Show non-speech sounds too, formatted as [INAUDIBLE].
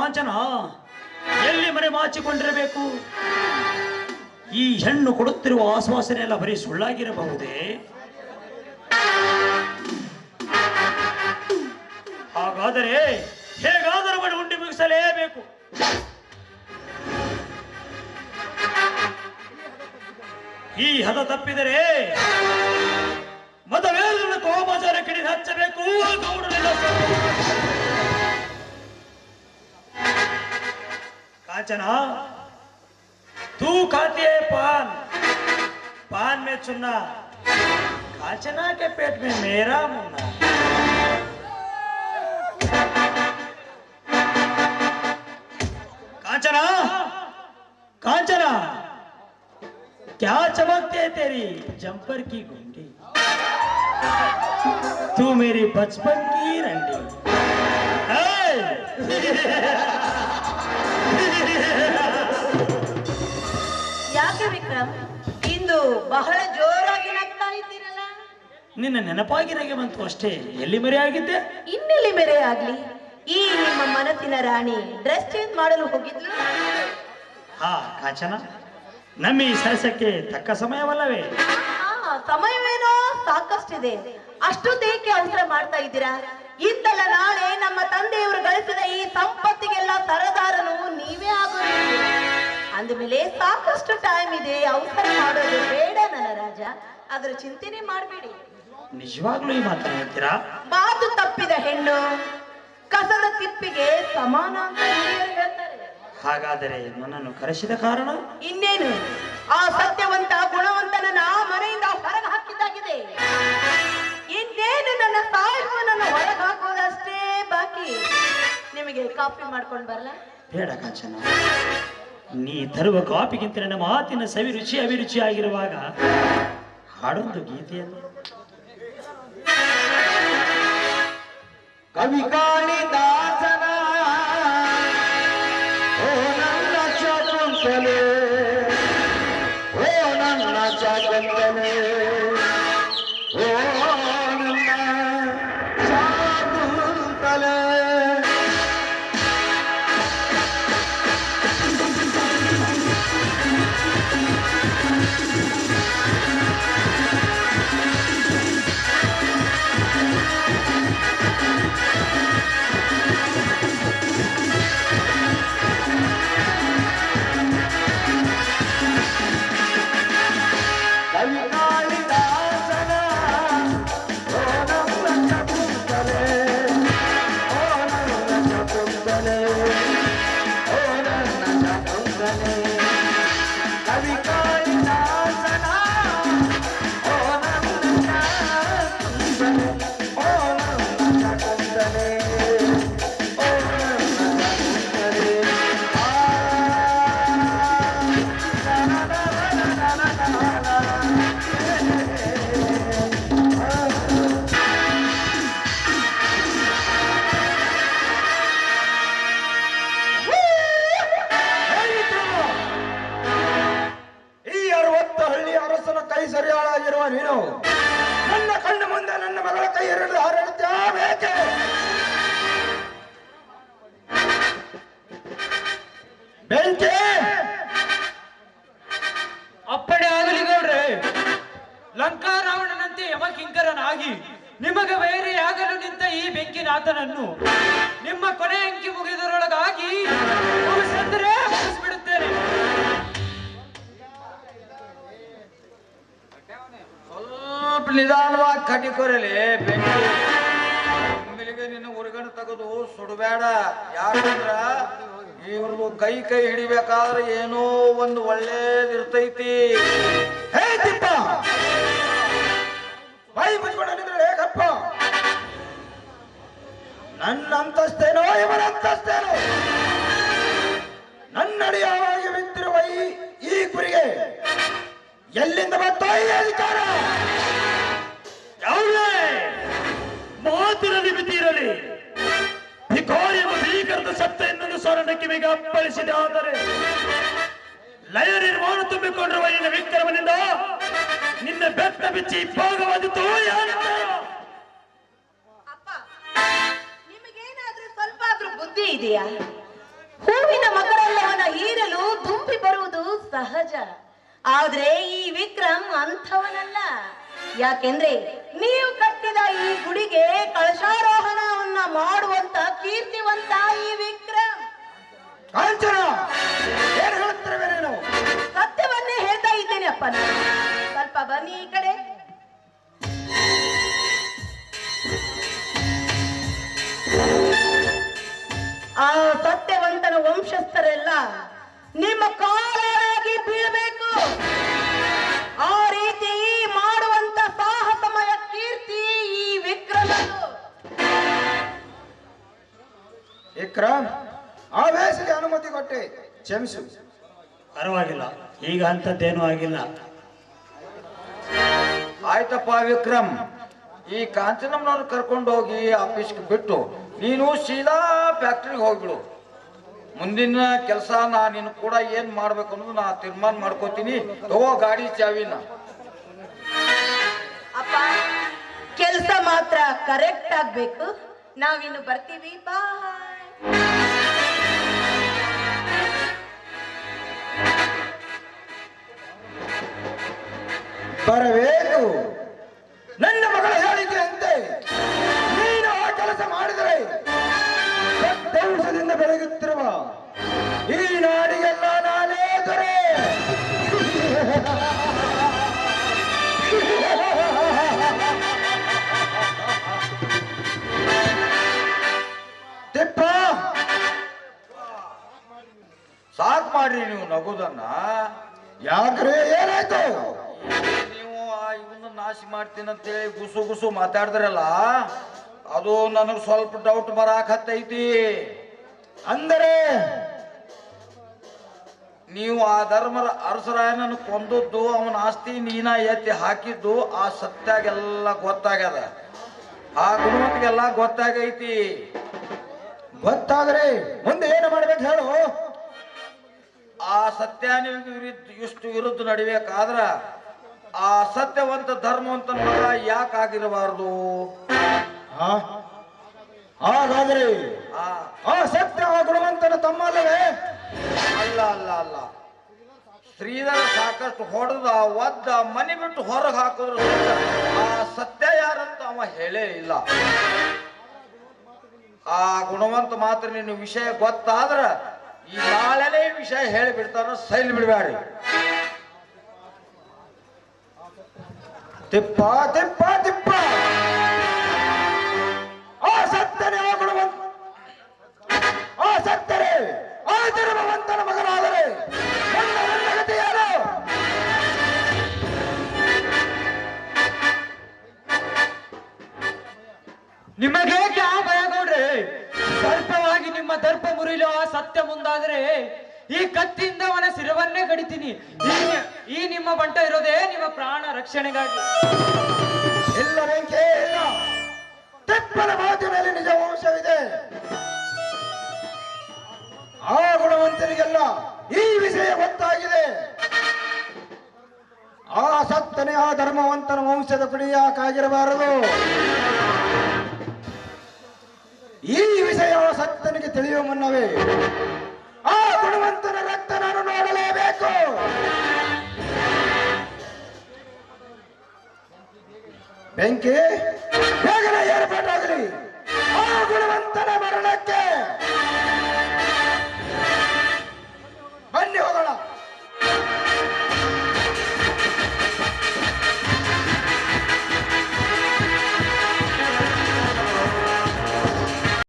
ಕಾಂಚನ ಎಲ್ಲಿ ಮನೆ ಮಾಚಿಕೊಂಡಿರಬೇಕು ಈ ಹೆಣ್ಣು ಕೊಡುತ್ತಿರುವ ಆಶ್ವಾಸನೆ ಎಲ್ಲ ಬರೀ ಸುಳ್ಳಾಗಿರಬಹುದೇ? ಹಾಗಾದರೆ ಹೇಗಾದರೂ ಮಾಡಿ ಉಂಡಿ ಮುಗಿಸಲೇಬೇಕು. ಈ ಹದ ತಪ್ಪಿದರೆ ಮತವೇಲನ ಕೋಮಾಚಾರ ಕಿಡಿ ಹಚ್ಚಬೇಕು. कांचना तू खाती है पान। पान में चुना। कांचना के पेट में मेरा मुन्ना। कांचना कांचना। क्या चमकती है तेरी जंपर की गुंडी तू मेरी बचपन की रंडी। [LAUGHS] ಯಾಕೆ ವಿಕ್ರಮ್? ಇಂದು ಬಹಳ ಜೋರಾಗಿ ನಗ್ತಾ ಇದ್ದೀರಲ್ಲ? ನಿನ್ನ ನೆನಪಾಗಿರಾಗೆ ಬಂತು ಅಷ್ಟೇ. ಎಲ್ಲಿ ಮರೆಯಾಗಿದ್ದೆ ಇನ್ನೆಲ್ಲಿ ಮೇರೆ ಆಗ್ಲಿ? ಈ ನಿಮ್ಮ ಮನಸ್ಸಿನ ರಾಣಿ ಡ್ರೆಸ್ ಚೇಂಜ್ ಮಾಡಲು ಹೋಗಿದ್ಲು? ಹಾ ಕಾಚನ. ನಮ್ಮ ಈ ಸರಸಕ್ಕೆ ತಕ್ಕ ಸಮಯವಲ್ಲವೇ? ಸಮಯವೇನೋ ಸಾಕಷ್ಟಿದೆ. ಅಷ್ಟೊಂದೇಕೆ ಅವಸರ ಮಾಡ್ತಾ ಇದ್ದೀರಾ? ಇಂದಲ್ಲ ನಾಳೆ ನಮ್ಮ ತಂದೆಯವರು ಗಳಿಸಿದ ಈ ಸಂಪತ್ತಿಗೆಲ್ಲ ಸರದಾರನು ನೀವೇ ಆಗೋದು ಅಂದಮೇಲೆ ಸಾಕಷ್ಟು ಟೈಮ್ ಇದೆ ಅವಸರ ಮಾಡೋದು ಬೇಡ ನನ್ನ ರಾಜ ಅದರ ಚಿಂತನೆ ಮಾಡಬೇಡಿ. ನಿಜವಾಗ್ಲೂ ಈ ಮಾತು ಹೇಳ್ತೀರಾ? ಮಾತು ತಪ್ಪಿದ ಹೆಣ್ಣು ಕಸದ ತಿಪ್ಪಿಗೆ ಸಮಾನ ಅಂತ ಹಿರಿಯರು ಹೇಳ್ತಾರೆ. ಹಾಗಾದರೆ ನನ್ನನ್ನು ಕರೆಸಿದ ಕಾರಣ? ಇನ್ನೇನು? ಆ ಸತ್ಯವಂತ ಗುಣವಂತನನ್ನ ಮನೆಯಿಂದ ಹೊರಗೆ ಹಾಕೋದಷ್ಟೇ ಬಾಕಿ. ನಿಮಗೆ ಕಾಫಿ ಮಾಡ್ಕೊಂಡು ಬರಲ್ಲ ಬೇಡ ಕಾಂಚನ ನೀ ತರುವ ಕಾಪಿಗಿಂತ ನನ್ನ ಮಾತಿನ ಸವಿ ರುಚಿ ಅಭಿರುಚಿ ಆಗಿರುವಾಗ ಹಾಡೊಂದು ಗೀತೆಯನ್ನು ಕವಿ ಕಾಳಿದಾಸನ ಓ ನನ್ನ ಶಕುಂತಲೆ ಓ ನನ್ನ ಶಕುಂತಲೆ. ನೀನು? ನನ್ನ ಕಣ್ಣು ಮುಂದೆ ನನ್ನ ಮಗಳ ಕೈ ಎರಡು ಹಾರಾಡುತ್ತಾ ಬೇಕೆ? ಬೆಂಕಿ? ಅಪ್ಪಣೆ ಆಗಲಿ ಗೌಡ್ರೆ. ಲಂಕಾ ರಾವಣನಂತೆ ಯಮಕಿಂಕರನಾಗಿ ನಿಮಗೆ ವೈರಿಯಾಗಲು ನಿಂತ ಈ ಬೆಂಕಿನಾಥನನ್ನು ನಿಮ್ಮ ಕೊನೆ ಅಂಕಿ ಮುಗಿದರೊಳಗಾಗಿ ಮುಗಿಸಂದ್ರೆ ನಿಧಾನವಾಗಿ ಕಡ್ಡಿ ಕೊರಲಿ. ಬೆಂಕಿ ಒಮ್ಮೆಲಿಗೆ ನಿನ್ನ ಉರುಗಣ ತೆಗೆದು ಸುಡಬೇಡ. ಯಾಕಂದ್ರ ಇವ್ರದ್ದು ಕೈ ಕೈ ಹಿಡಿಬೇಕಾದ್ರೆ ಏನೋ ಒಂದು ಒಳ್ಳೇದಿರ್ತೈತಿ ಹೇ ನನ್ನ ಅಂತಸ್ತೇನೋ, ಇವರ ಅಂತಸ್ತೇನೋ. ನನ್ನಡಿಯವಾಗಿ ನಿಂತಿರುವ ಈ ಕುರಿಗೆ ಎಲ್ಲಿಂದ ಬರ್ತಾ ಈ ಅಧಿಕಾರ? ಮಾತಿನ ನಿಮಿತಿ ಇರಲಿ. ಭಿಕಾರಿ ಭೀಕರದ ಎನ್ನುವುದು ಸ್ವರ್ಣ ಕಿವಿಗೆ ಅಪ್ಪಳಿಸಿದೆ. ಆದರೆ ಲಯ ನಿರ್ಮಾಣ ತುಂಬಿಕೊಂಡಿರುವ ನಿನ್ನ ವಿಕ್ರಮನಿಂದ ನಿನ್ನ ಬೆತ್ತ ಬಿಚ್ಚಿ ಭಾಗವಾದಿತ್ತು ನಿಮಗೇನಾದ್ರೂ ಬುದ್ಧಿ ಇದೆಯಾ? ಹೂವಿನ ಮಕರಲ್ಲವನ ಹೀರಲು ದುಂಪಿ ಬರುವುದು ಸಹಜ. ಆದ್ರೆ ಈ ವಿಕ್ರಮ್ ಅಂಥವನಲ್ಲ. ಯಾಕೆಂದ್ರೆ ನೀವು ಕಟ್ಟಿದ ಈ ಗುಡಿಗೆ ಕಳಶಾರೋಹಣವನ್ನ ಮಾಡುವಂತ ಕೀರ್ತಿವಂತ ಈ ವಿಕ್ರಮ. ಕಾಂಚನ ಏನ್ ಹೇಳ್ತಿರುವೆ ನೀನು ಸತ್ಯವನ್ನೇ ಹೇಳ್ತಾ ಇದ್ದೇನೆ ಅಪ್ಪ ನಾನು ಸ್ವಲ್ಪ ಬನ್ನಿ ಈ ಕಡೆ. ಆ ಸತ್ಯವಂತನ ವಂಶಸ್ಥರೆಲ್ಲ ನಿಮ್ಮ ಕಾಲಾಗಿ ಬೀಳಬೇಕು. ವಿಕ್ರಮ್ ಆ ವಯಸ್ಸಿಗೆ ಅನುಮತಿ ಕೊಟ್ಟೆ. ಕ್ಷಮಿಸು. ಪರವಾಗಿಲ್ಲ ಈಗ ಅಂಥದ್ದೇನೂ ಆಗಿಲ್ಲ. ಆಯ್ತಪ್ಪ ವಿಕ್ರಮ್ ಈ ಕಾಂಚನಮ್ಮನವ್ರು ಕರ್ಕೊಂಡು ಹೋಗಿ ಆಫೀಸ್ಗೆ ಬಿಟ್ಟು ನೀನು ಸೀದಾ ಫ್ಯಾಕ್ಟ್ರಿಗೆ ಹೋಗ್ಬಿಡು. ಮುಂದಿನ ಕೆಲಸ ನಾ ನಿನ್ ಕೂಡ ಏನ್ ಮಾಡ್ಬೇಕು ಅನ್ನೋದು ನಾ ತೀರ್ಮಾನ ಮಾಡ್ಕೋತೀನಿ. ತಗೋ ಗಾಡಿ ಚಾವಿನ. ಅಪ್ಪ ಕೆಲಸ ಮಾತ್ರ ಕರೆಕ್ಟ್ ಆಗ್ಬೇಕು. ನಾವಿನ್ನು ಬರ್ತೀವಿ. ಬಾಯ್ ನಗುದನ್ನ ಯಾಕ್ರೆ ಏನಾಯ್ತು? ನೀವು ಆ ಇವನ್ನ ನಾಶ ಮಾಡ್ತೀನಂತೇಳಿ ಗುಸು ಗುಸು ಮಾತಾಡಿದ್ರಲ್ಲ, ಅದು ನನಗೆ ಸ್ವಲ್ಪ ಡೌಟ್ ಬರಾಕತ್ತೈತಿ ಅಂದರೆ ನೀವು ಆ ಧರ್ಮರ ಅರಸರಾಯನನ್ನು ಕೊಂದದ್ದು, ಅವನ ಆಸ್ತಿ ನೀನ ಎತ್ತಿ ಹಾಕಿದ್ದು, ಆ ಸತ್ಯಾಗೆಲ್ಲ ಗೊತ್ತಾಗ್ಯದ. ಆ ಗುಣವಂತಿಗೆಲ್ಲ ಗೊತ್ತಾಗೈತಿ. ಗೊತ್ತಾದ್ರೆ ಮುಂದೆ ಏನು ಮಾಡ್ಬೇಕು ಹೇಳು. ಆ ಸತ್ಯಾನಿಗೆ ವಿರುದ್ಧ ಇಷ್ಟು ವಿರುದ್ಧ ನಡಿಬೇಕಾದ್ರ ಆ ಸತ್ಯವಂತ ಧರ್ಮವಂತ ಮಗ ಯಾಕೆ ಆಗಿರಬಾರ್ದು? ಆ? ಹಾಗಾದ್ರೆ ಆ. ಸತ್ಯ ಆ ಗುಣವಂತನ ತಮ್ಮಲ್ಲವೇ? ಅಲ್ಲ ಅಲ್ಲ ಅಲ್ಲ. ಶ್ರೀಧರ ಸಾಕಷ್ಟು ಹೊಡೆದ ಒದ್ದ ಮನೆ ಬಿಟ್ಟು ಹೊರಗೆ ಹಾಕಿದ್ರು ಆ ಸತ್ಯ ಯಾರಂತ ಅವ ಹೇಳೇ ಇಲ್ಲ. ಆ ಗುಣವಂತ ಮಾತ್ರ ನಿನ್ನ ವಿಷಯ ಗೊತ್ತಾದ್ರ ಈ ನಾಳೆನೇ ವಿಷಯ ಹೇಳಿ ಬಿಡ್ತಾನ ಸೈಲ್ ಬಿಡಬೇಡ್ರಿ ತಿಪ್ಪ ತಿಪ್ಪ ತಿಪ್ಪ. ಆ ಸತ್ಯನೇ ಆ ಗುಣವಂತ ಆ ಸತ್ತರೆ ಆ ಧರ್ಮವಂತನ ಮಗನಾದರೆ ಈ ಕತ್ತಿಯಿಂದ ಅವನ ಸಿರವನ್ನೇ ಕಡಿತೀನಿ. ಈ- ನಿಮ್ಮ ಬಂಟ ಇರೋದೇ ನಿಮ್ಮ ಪ್ರಾಣ ರಕ್ಷಣೆಗಾಗಿ. ಇಲ್ಲ ಬೆಂಕಿ ಇಲ್ಲ ಮಾತಿನಲ್ಲಿ ನಿಜ ವಂಶವಿದೆ. ಆ ಗುಣವಂತನಿಗೆಲ್ಲ ಈ ವಿಷಯ ಗೊತ್ತಾಗಿದೆ. ಆ ಸತ್ತನೆ ಆ ಧರ್ಮವಂತನ ವಂಶದ ಕುಡಿಯಾಕಾಗಿರಬಾರದು ಈ ವಿಷಯ ಸತ್ತನಿಗೆ ತಿಳಿಯುವ ಮುನ್ನವೇ ಬೆಂಕಿ